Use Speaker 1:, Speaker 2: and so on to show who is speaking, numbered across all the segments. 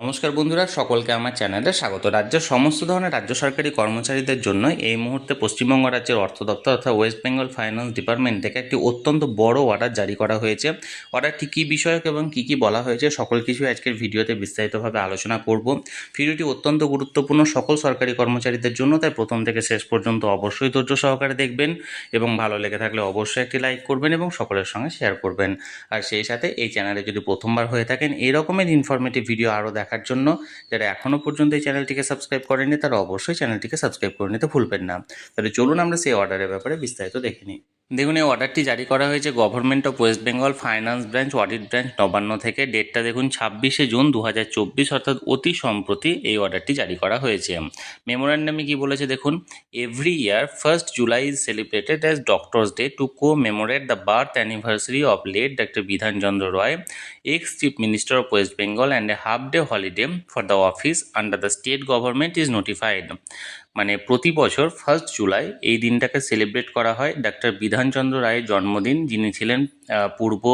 Speaker 1: নমস্কার বন্ধুরা, সকলকে আমার চ্যানেলে স্বাগত। রাজ্যের সমস্ত ধরনের রাজ্য সরকারি কর্মচারীদের জন্য এই মুহূর্তে পশ্চিমবঙ্গ রাজ্যের অর্থ দপ্তর অর্থাৎ ওয়েস্ট বেঙ্গল ফাইন্যান্স ডিপার্টমেন্ট থেকে একটি অত্যন্ত বড় অর্ডার জারি করা হয়েছে। অর্ডারটি কী বিষয়ক এবং কী কী বলা হয়েছে সকল কিছু আজকের ভিডিওতে বিস্তারিতভাবে আলোচনা করব। ভিডিওটি অত্যন্ত গুরুত্বপূর্ণ সকল সরকারি কর্মচারীদের জন্য, তাই প্রথম থেকে শেষ পর্যন্ত অবশ্যই ধৈর্য সহকারে দেখবেন এবং ভালো লেগে থাকলে অবশ্যই একটি লাইক করবেন এবং সকলের সঙ্গে শেয়ার করবেন। আর সেই সাথে এই চ্যানেলে যদি প্রথমবার হয়ে থাকেন এই রকমের ইনফরমেটিভ ভিডিও আরও দেখার জন্য। যারা এখনও পর্যন্ত এই চ্যানেলটিকে সাবস্ক্রাইব করেনি তারা অবশ্যই চ্যানেলটিকে সাবস্ক্রাইব করে নিতে ভুলবেন না। তাহলে চলুন আমরা সেই অর্ডারের ব্যাপারে বিস্তারিত দেখে নিই। দেখুন, এই অর্ডারটি জারি করা হয়েছে government of West Bengal finance branch audit branch Nabanna থেকে। ডেটটা দেখুন, ছাব্বিশে জুন দু হাজার চব্বিশ, অর্থাৎ অতি সম্প্রতি এই অর্ডারটি জারি করা হয়েছে। মেমোরান্ডামে কি বলেছে দেখুন every year first July is celebrated as doctors day to commemorate the birth anniversary of late doctor Bidhan Chandra Roy ex chief minister of West Bengal and a half day holiday for the office under the state government is notified মানে প্রতি বছর first July এই দিনটাকে celebrate করা হয়। Doctor Bidhanchandra রায়ের জন্মদিন, যিনি ছিলেন পূর্ব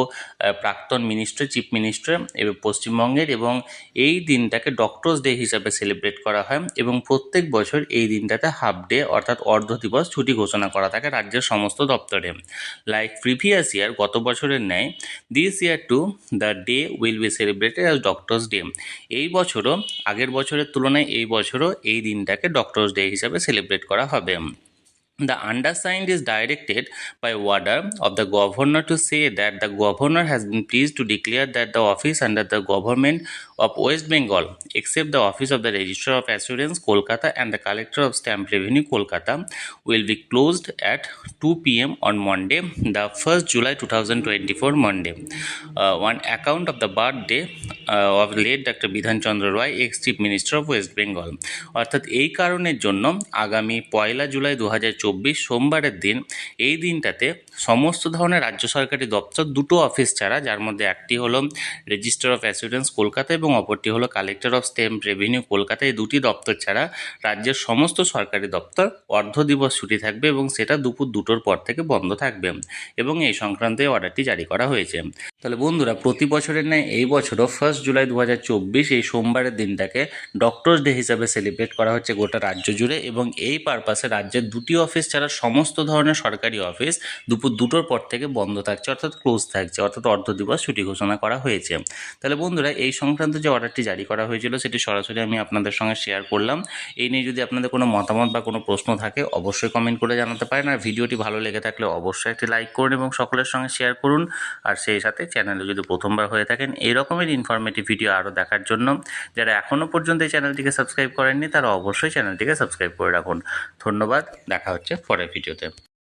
Speaker 1: প্রাক্তন মিনিস্টার চিফ মিনিস্টার এবং পশ্চিমবঙ্গের এবং এই দিনটাকে ডক্টরস ডে হিসাবে সেলিব্রেট করা হয় এবং প্রত্যেক বছর এই দিনটাতে হাফ ডে অর্থাৎ অর্ধ দিবস ছুটি ঘোষণা করা থাকে রাজ্যের সমস্ত দপ্তরে। লাইক প্রিভিয়াস ইয়ার গত বছরের ন্যায় this year too the day will be celebrated as doctors day এই বছরও, আগের বছরের তুলনায় এই বছরও এই দিনটাকে ডক্টরস ডে হিসাবে সেলিব্রেট করা হবে The undersigned is directed by order of the governor to say that the governor has been pleased to declare that the office under the government of West Bengal, except the office of the Registrar of Assurance, Kolkata, and the Collector of Stamp Revenue, Kolkata, will be closed at 2 p.m. on Monday, the 1st July 2024, Monday, uh, on account of the birthday uh, of late Bidhan Chandra Bidhan ex chief minister of West Bengal অর্থাৎ এই কারণের জন্য আগামী পয়লা জুলাই দু সোমবারের দিন এই দিনটাতে সমস্ত ধরনের রাজ্য সরকারি দপ্তর দুটো অফিস ছাড়া যার মধ্যে একটি হলো রেজিস্টার অফ অ্যাসুরেন্স কলকাতা এবং অপরটি হলো collector of stamp revenue Kolkata. এই দুটি দপ্তর ছাড়া রাজ্যের সমস্ত সরকারি দপ্তর অর্ধ দিবস ছুটি থাকবে এবং সেটা দুপুর দুটোর পর থেকে বন্ধ থাকবে এবং এই সংক্রান্ত অর্ডারটি জারি করা হয়েছে। তাহলে বন্ধুরা প্রতি বছরের ন্যায় এই বছরও ফার্স্ট জুলাই দু হাজার চব্বিশ, এই সোমবারের দিনটাকে ডক্টরস ডে হিসাবে সেলিব্রেট করা হচ্ছে গোটা রাজ্য জুড়ে এবং এই পারপাসে রাজ্যের দুটি অফিস ছাড়া সমস্ত ধরনের সরকারি অফিস দুপুর দুটোর পর থেকে বন্ধ থাকছে অর্থাৎ ক্লোজ থাকছে, অর্থাৎ অর্ধ দিবস ছুটি ঘোষণা করা হয়েছে। তাহলে বন্ধুরা, এই সংক্রান্ত যে অর্ডারটি জারি করা হয়েছিল, সেটি সরাসরি আমি আপনাদের সঙ্গে শেয়ার করলাম। এই নিয়ে যদি আপনাদের কোনো মতামত বা কোনো প্রশ্ন থাকে, অবশ্যই কমেন্ট করে জানাতে পারেন। আর ভিডিওটি ভালো লেগে থাকলে অবশ্যই একটি লাইক করুন এবং সকলের সঙ্গে শেয়ার করুন। আর সেই সাথে চ্যানেলে যদি প্রথমবার হয়ে থাকেন এই রকমের ইনফরমেটিভ ভিডিও আরও দেখার জন্য। যারা এখনও পর্যন্ত এই চ্যানেলটিকে সাবস্ক্রাইব করেননি, তারা অবশ্যই চ্যানেলটিকে সাবস্ক্রাইব করে রাখুন। ধন্যবাদ, দেখা হচ্ছে পরের ভিডিওতে।